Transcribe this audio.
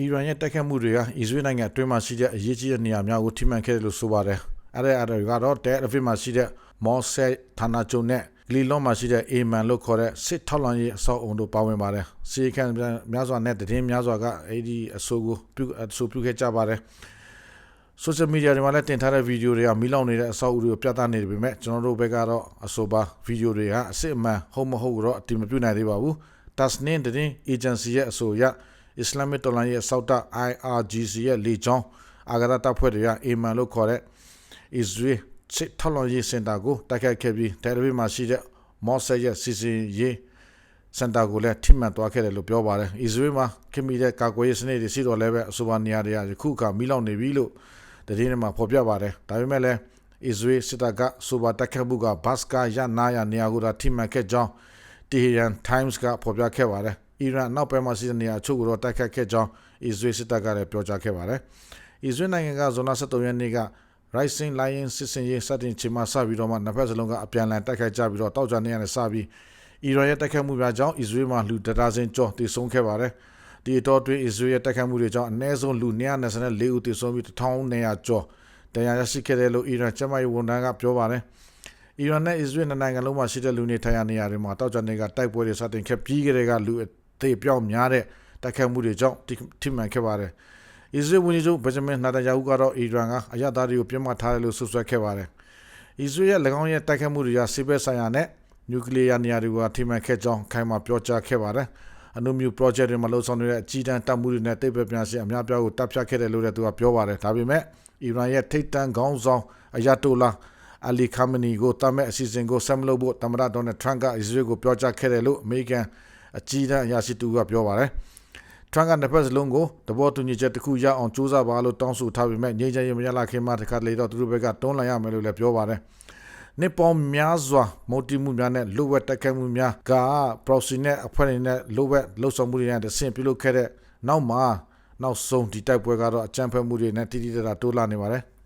အီရန်ရဲ့တိုက်ခတ်မှုတွေဟာအစ္စရေးနိုင်ငံအတွင်းမှာရှိတဲ့အရေးကြီးတဲ့နေရာများကိုထိမှန်ခဲ့တယ်လို့ဆိုပါတယ်။အဲ့ဒါအဲ့ဒါကတော့တဲအဖစ်မှာရှိတဲ့မော့ဆက်ဌာနချုပ်နဲ့ဂလီလွန်မှာရှိတဲ့အေမန်လို့ခေါ်တဲ့စစ်ထောက်လှမ်းရေးအဆောက်အုံတို့ပါဝင်ပါတယ်။စီကန်များစွာနဲ့တည်င်းများစွာကအဲ့ဒီအဆိုကိုပြုအဆိုပြုခဲ့ကြပါတယ်။ social media တွေမှာလည်းတင်ထားတဲ့ဗီဒီယိုတွေကမီလောင်နေတဲ့အဆောက်အဦတွေကိုပြသနေတယ်ပေမဲ့ကျွန်တော်တို့ဘက်ကတော့အဆိုပါဗီဒီယိုတွေဟာအစစ်အမှန်ဟုတ်မဟုတ်တော့အတိမပြုနိုင်သေးပါဘူး။ Tasnim တဲ့ agency ရဲ့အဆိုအရ Islamic တော်လှန်ရေးအစောက်တပ် IRGC ရဲ့လေကြောင်းအာဂရတပ်ဖွဲ့တွေကအေမန်လို့ခေါ်တဲ့ Israel စစ်ထောက်လှမ်းရေးစင်တာကိုတိုက်ခိုက်ခဲ့ပြီးတယ်လီဗီမှာရှိတဲ့မော့ဆက်ရဲ့စီစီရေးစင်တာကိုလည်းထိမှန်သွားခဲ့တယ်လို့ပြောပါတယ်။ Israel မှာခင်မီတဲ့ကာကွယ်ရေးစနစ်တွေရှိတော်လဲပဲအဆိုပါနေရာတွေကယခုအခါမိလောက်နေပြီလို့တည်င်းထဲမှာဖော်ပြပါတယ်။ဒါပေမဲ့လည်း Israel စစ်တပ်ကဆိုပါတိုက်ခိုက်မှုကဘတ်စကာရနာရနေရာကိုထိမှန်ခဲ့ကြောင်း Tehran Times ကဖော်ပြခဲ့ပါတယ်။ အီရန်နောက်ပိုင်းမှာရှိတဲ့နေရာအချို့ကိုတော့တိုက်ခတ်ခဲ့ကြောင်းအစ္စရေးစစ်တပ်ကလည်းပြောကြားခဲ့ပါတယ်။အစ္စရေးနိုင်ငံကဇွန်လ23ရက်နေ့က Rising Lion စစ်စင်ရေးစတင်ချိန်မှစပြီးတော့မှနှစ်ဖက်စလုံးကအပြန်အလှန်တိုက်ခိုက်ကြပြီးတော့တောက်ကြနေရတဲ့စပြီးအီရန်ရဲ့တိုက်ခိုက်မှုများကြောင့်အစ္စရေးမှာလူတဒါဇင်ကျော်တည်ဆုံခဲ့ပါတယ်။ဒီတော့တွင်အစ္စရေးရဲ့တိုက်ခိုက်မှုတွေကြောင့်အနည်းဆုံးလူ224ဦးတည်ဆုံပြီး1200ကျော်တရားရရှိခဲ့တယ်လို့အီရန်ကျန်းမာရေးဝန်ထမ်းကပြောပါတယ်။အီရန်နဲ့အစ္စရေးနိုင်ငံလုံးမှာရှိတဲ့လူနေထိုင်ရာနေရာတွေမှာတောက်ကြနေကတိုက်ပွဲတွေစတင်ခဲ့ပြီးကြတဲ့ကလူ သေပြောက်များတဲ့တိုက်ခိုက်မှုတွေကြောင့်ထိမှန်ခဲ့ပါတယ်။အစ္စရေးဝန်ကြီးချုပ်ဘင်ဂျမင်နာတန်ယာဟုကတော့အီရန်ကအရသားတွေကိုပြစ်မှတ်ထားတယ်လို့ဆွဆွဲခဲ့ပါတယ်။အစ္စရေးရဲ့၎င်းရဲ့တိုက်ခိုက်မှုတွေကစစ်ဘက်ဆိုင်ရာနဲ့နျူကလ িয়ার နေရာတွေကထိမှန်ခဲ့ကြောင်းခိုင်မာပြောကြားခဲ့ပါတယ်။အနုမြူ project တွေမှာလှုပ်ဆောင်နေတဲ့အကြီးတန်းတပ်မှုတွေနဲ့တိတ်ပဲပြန်စီအများပြားကိုတပ်ဖြတ်ခဲ့တယ်လို့လည်းသူကပြောပါတယ်။ဒါပေမဲ့အီရန်ရဲ့ထိတ်တန့်ခေါင်းဆောင်အယတိုလာအလီခါမနီကိုတတ်မဲ့အစီအစဉ်ကိုဆက်မလုပ်ဖို့တမရဒေါ်နယ်ထရန့်ကအစ္စရေးကိုပြောကြားခဲ့တယ်လို့အမေရိကန် အကြီးတန်းအရာရှိတူကပြောပါတယ်။ထရန့်ကနှစ်ဖက်စလုံးကိုတဘောတူညီချက်တစ်ခုရအောင်စူးစမ်းပါလို့တောင်းဆိုထားပေမဲ့ငြိမ်းချမ်းရေးမရလာခင်မှာတခါလေတော့သူတို့ဘက်ကတွန်းလှန်ရမယ်လို့လည်းပြောပါတယ်။နှစ်ပေါင်းများစွာမုတ်တိမှုများနဲ့လိုဝက်တက်ခဲမှုများက proxy နဲ့အဖွဲ့တွေနဲ့လိုဝက်လှုပ်ဆောင်မှုတွေနဲ့တဆင့်ပြုလုပ်ခဲ့တဲ့နောက်မှာနောက်ဆုံးဒီတိုက်ပွဲကတော့အကြမ်းဖက်မှုတွေနဲ့တိတိကျကျတိုးလာနေပါတယ်။